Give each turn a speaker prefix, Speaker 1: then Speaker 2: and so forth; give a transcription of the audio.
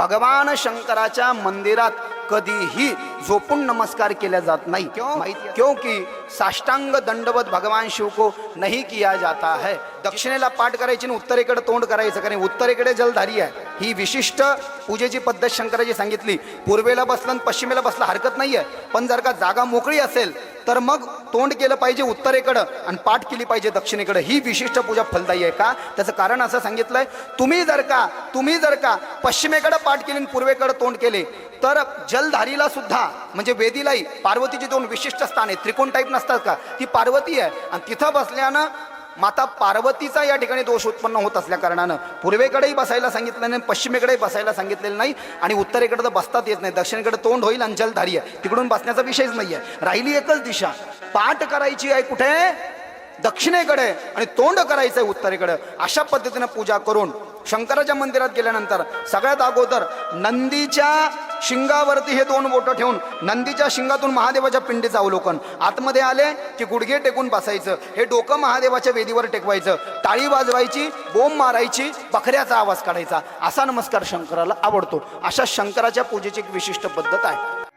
Speaker 1: भगवान शंकराच्या मंदिरात कधीही झोपून नमस्कार केला जात नाही. क्यों? क्योंकि साष्टांग दंडवत भगवान शिव को नहीं किया जाता है. दक्षिणेला पाठ करायची आणि उत्तरेकडे तोंड करायचं कारण उत्तरेकडे जलधारी आहे. ही विशिष्ट पूजेची पद्धत शंकराची सांगितली. पूर्वेला बसलं आणि पश्चिमेला बसलं हरकत नाही आहे पण जर का जागा मोकळी असेल तर मग तोंड केलं पाहिजे उत्तरेकडं आणि पाठ केली पाहिजे दक्षिणेकडं. ही विशिष्ट पूजा फलदायी आहे का? त्याचं कारण असं सांगितलंय तुम्ही जर का तुम्ही जर का पश्चिमेकडं पाठ केली आणि पूर्वेकडं तोंड केले तर जलधारीला सुद्धा म्हणजे वेदीलाही पार्वतीची दोन विशिष्ट स्थान आहे त्रिकोण टाईप नसतात का? ती पार्वती आहे. आणि तिथं बसल्यानं माता पार्वतीचा या ठिकाणी दोष उत्पन्न होत असल्या कारणानं पूर्वेकडेही बसायला सांगितलं नाही पश्चिमेकडेही बसायला सांगितलेलं नाही आणि उत्तरेकडे तर बसतात येत नाही. दक्षिणेकडे तोंड होईल आणि जलधारी आहे. तिकडून बसण्याचा विषयच नाही आहे राहिली एकच दिशा. पाठ करायची आहे कुठे? दक्षिणेकडे. आणि तोंड करायचं आहे उत्तरेकडे. अशा पद्धतीनं पूजा करून शंकराच्या मंदिरात गेल्यानंतर सगळ्यात अगोदर नंदीच्या शिंगावरती हे दोन बोटं ठेवून नंदीच्या शिंगातून महादेवाच्या पिंडीचं अवलोकन. आतमध्ये आले की गुडघे टेकून बसायचं. हे डोकं महादेवाच्या वेदीवर टेकवायचं. टाळी वाजवायची बोंब मारायची बकऱ्याचा आवाज काढायचा. असा नमस्कार शंकराला आवडतो. अशा शंकराच्या पूजेची एक विशिष्ट पद्धत आहे.